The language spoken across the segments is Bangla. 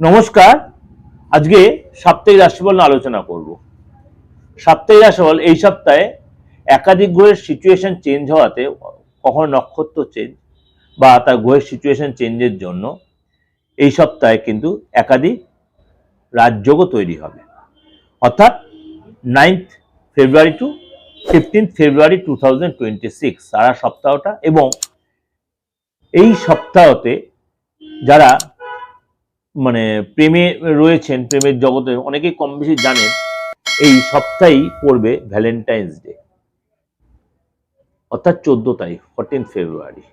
নমস্কার। আজকে সাপ্তাহিক রাশিফল নিয়ে আলোচনা করব। সাপ্তাহিক রাশিফল এই সপ্তাহে একাধিক গ্রহের সিচুয়েশন চেঞ্জ হওয়াতে কখনো নক্ষত্র চেঞ্জ বা তার গ্রহের সিচুয়েশন চেঞ্জের জন্য এই সপ্তাহে কিন্তু একাধিক রাজযোগও তৈরি হবে। অর্থাৎ ninth February to fifteenth February to সারা সপ্তাহটা এবং এই সপ্তাহতে যারা মানে প্রেমে রয়েছেন, প্রেমের জগতে অনেকেই কম বেশি জানেন, এই সপ্তাহেই পড়বে ভ্যালেন্টাইন্স ডে অর্থাৎ চোদ্দ তারিখ ফোরটিন ফেব্রুয়ারি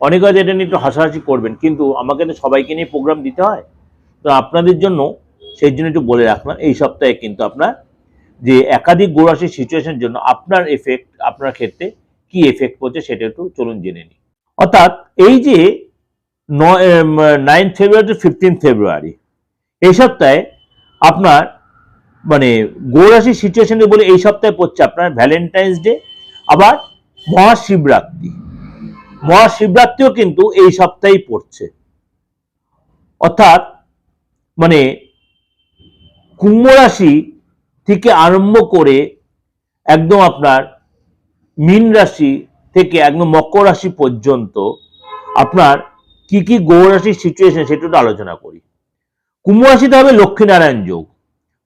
অনেকে হয়তো এটা নিয়ে একটু হাসাহাসি করবেন, কিন্তু আমাকে তো সবাইকে নিয়ে প্রোগ্রাম দিতে হয়। তো আপনাদের জন্য সেই জন্য একটু বলে রাখলাম, এই সপ্তাহে কিন্তু আপনার যে একাধিক গোড়াশির সিচুয়েশনের জন্য আপনার এফেক্ট আপনার ক্ষেত্রে কি এফেক্ট পড়ছে সেটা একটু চলুন জেনে নিই। অর্থাৎ এই যে nine February to fifteen February এই সপ্তাহে আপনার মানে গৌরাশি সিচুয়েশনে বলে এই সপ্তাহে পড়ছে আপনার ভ্যালেন্টাইন্স ডে আবার মহাশিবরাত্রি। মহাশিবরাত্রিও কিন্তু এই সপ্তাহেই পড়ছে। অর্থাৎ মানে কুম্ভ রাশি থেকে আরম্ভ করে একদম আপনার মীন রাশি থেকে একদম মকর রাশি পর্যন্ত আপনার কি কি গৌর রাশির সিচুয়েশন সেটা একটু আলোচনা করি। কুম্ভ রাশিতে হবে লক্ষ্মীনারায়ণ যোগ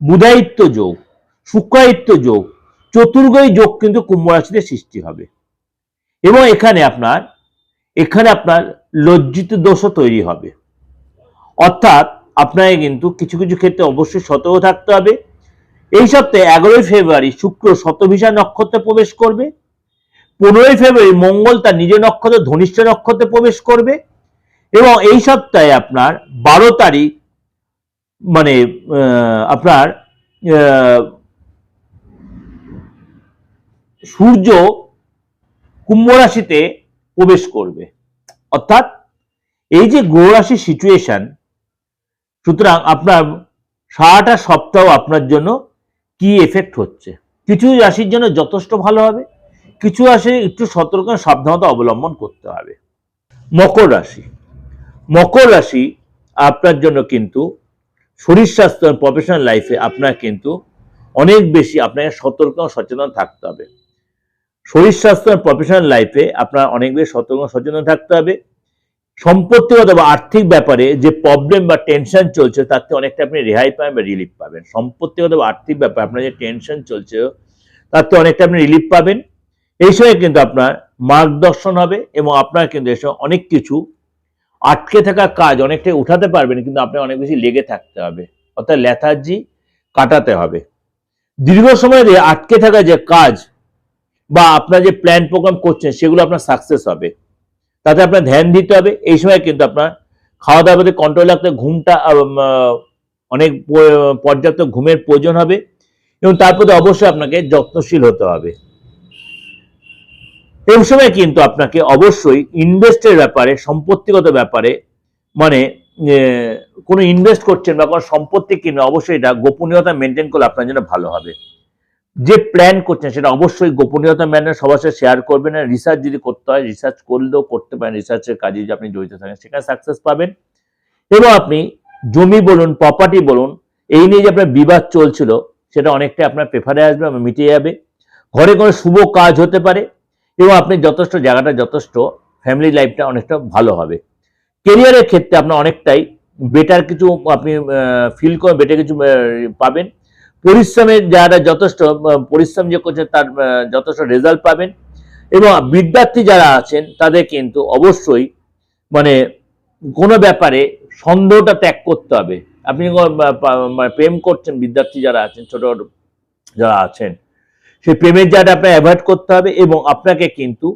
বুধায়িত্ব যোগ শুক্রায়িত্ব যোগ, চতুর্গই যোগ কিন্তু কুম্ভ রাশিতে সৃষ্টি হবে। এবং এখানে আপনার এখানে আপনার লজ্জিত দোষও তৈরি হবে। অর্থাৎ আপনাকে কিন্তু কিছু কিছু ক্ষেত্রে অবশ্যই সতর্ক থাকতে হবে। এই সপ্তাহে এগারোই ফেব্রুয়ারি শুক্র শতভিসা নক্ষত্রে প্রবেশ করবে। পনেরোই ফেব্রুয়ারি মঙ্গল তার নিজের নক্ষত্র, ধনিষ্ঠ নক্ষত্রে প্রবেশ করবে। এবং এই সপ্তাহে আপনার বারো তারিখ মানে আপনার সূর্য কুম্ভ রাশিতে প্রবেশ করবে। অর্থাৎ এই যে গ্রহ রাশির সিচুয়েশন সুতরাং আপনার সারাটা সপ্তাহ আপনার জন্য কি এফেক্ট হচ্ছে? কিছু রাশির জন্য যথেষ্ট ভালো হবে, কিছু রাশি একটু সতর্ক সাবধানতা অবলম্বন করতে হবে। মকর রাশি। মকর রাশি আপনার জন্য কিন্তু শরীর স্বাস্থ্য প্রফেশনাল লাইফে আপনার কিন্তু অনেক বেশি আপনাকে সতর্ক সচেতন থাকতে হবে। শরীর স্বাস্থ্য প্রফেশনাল লাইফে আপনার অনেক বেশি সতর্ক সচেতন থাকতে হবে। সম্পত্তিগত বা আর্থিক ব্যাপারে যে প্রবলেম বা টেনশন চলছে, তার থেকে অনেকটা আপনি রেহাই পাবেন বা রিলিফ পাবেন। সম্পত্তিগত বা আর্থিক ব্যাপারে আপনার যে টেনশন চলছে, তার থেকে অনেকটা আপনি রিলিফ পাবেন। এই সময় কিন্তু আপনার মার্গদর্শন হবে এবং আপনার কিন্তু এসব অনেক কিছু আটকে থাকা কাজ অনেকটাই উঠাতে পারবেন, কিন্তু আপনার অনেক বেশি লেগে থাকতে হবে। অর্থাৎ লেথার্জি কাটাতে হবে। দীর্ঘ সময় ধরে আটকে থাকা যে কাজ বা আপনার যে প্ল্যান প্রোগ্রাম করছেন, সেগুলো আপনার সাকসেস হবে। তাতে আপনার ধ্যান দিতে হবে। এই সময় কিন্তু আপনার খাওয়া দাওয়ার প্রতি কন্ট্রোল রাখতে ঘুমটা অনেক পর্যাপ্ত ঘুমের প্রয়োজন হবে এবং তার প্রতি অবশ্যই আপনাকে যত্নশীল হতে হবে। এই সময় কিন্তু আপনাকে অবশ্যই ইনভেস্টের ব্যাপারে, সম্পত্তিগত ব্যাপারে মানে কোনো ইনভেস্ট করছেন বা কোনো সম্পত্তি কিনে অবশ্যই এটা গোপনীয়তা মেনটেন করলে আপনার জন্য ভালো হবে। যে প্ল্যান করছেন সেটা অবশ্যই গোপনীয়তা মেনে সবার সাথে শেয়ার করবেন না রিসার্চ যদি করতে হয় রিসার্চ করলেও করতে পারেন রিসার্চের কাজে যদি আপনি জড়িত থাকেন, সেখানে সাকসেস পাবেন। এবং আপনি জমি বলুন প্রপার্টি বলুন, এই নিয়ে যে আপনার বিবাদ চলছিল, সেটা অনেকটাই আপনার পেপারে আসবে মিটে যাবে। ঘরে কোনো শুভ কাজ হতে পারে এবং আপনি যথেষ্ট, জায়গাটা যথেষ্ট ফ্যামিলি লাইফটা অনেকটা ভালো হবে। কেরিয়ারের ক্ষেত্রে আপনার অনেকটাই বেটার কিছু আপনি ফিল করে বেটার কিছু পাবেন। পরিশ্রমের যারা যথেষ্ট পরিশ্রম যে করছে তার যথেষ্ট রেজাল্ট পাবেন। এবং বিদ্যার্থী যারা আছেন, তাদের কিন্তু অবশ্যই মানে কোনো ব্যাপারে সন্দেহটা ত্যাগ করতে হবে। আপনি মানে প্রেম করছেন বিদ্যার্থী যারা আছেন, ছোট, যারা আছেন সেই প্রেমের জায়গাটা আপনাকে অ্যাভয়েড করতে হবে এবং আপনাকে কিন্তু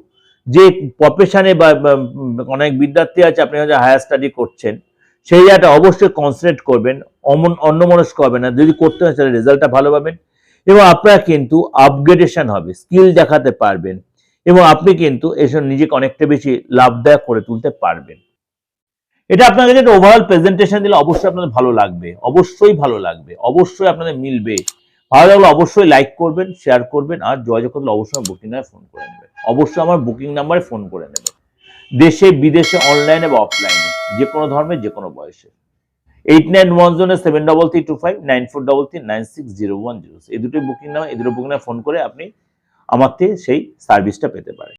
যে প্রফেশনে বা অনেক বিদ্যার্থী আছে, আপনি হয়তো হায়ার স্টাডি করছেন, সেই জায়গাটা অবশ্যই কনসেন্ট্রেট করবেন, অমন, অন্যমনস্ক হবে না, যদি করতে হয় তাহলে রেজাল্টটা ভালো পাবেন এবং আপনার কিন্তু আপগ্রেডেশন হবে স্কিল দেখাতে পারবেন এবং আপনি কিন্তু এসব নিজেকে অনেকটা বেশি লাভদায়ক করে তুলতে পারবেন। এটা আপনাকে একটা ওভারঅল প্রেজেন্টেশন দিলে অবশ্যই আপনাদের ভালো লাগবে, অবশ্যই ভালো লাগবে, অবশ্যই আপনাদের মিলবে। ভালো লাগলে অবশ্যই লাইক করবেন শেয়ার করবেন, আর যোগাযোগ করলে অবশ্যই বুকিং নাম্বারে ফোন করে নেবেন। অবশ্যই আমার বুকিং নাম্বারে ফোন করে নেবেন। দেশে, বিদেশে অনলাইনে বা অফলাইনে যে কোনো ধর্মের, যে কোনো বয়সে। এইট নাইন ওয়ান জোনে seven double three two five nine four double three nine six zero one zero এই দুটোই বুকিং নাম্বার এই দুটো বুকিং নাম্বার ফোন করে আপনি আমার থেকে সেই সার্ভিসটা পেতে পারেন।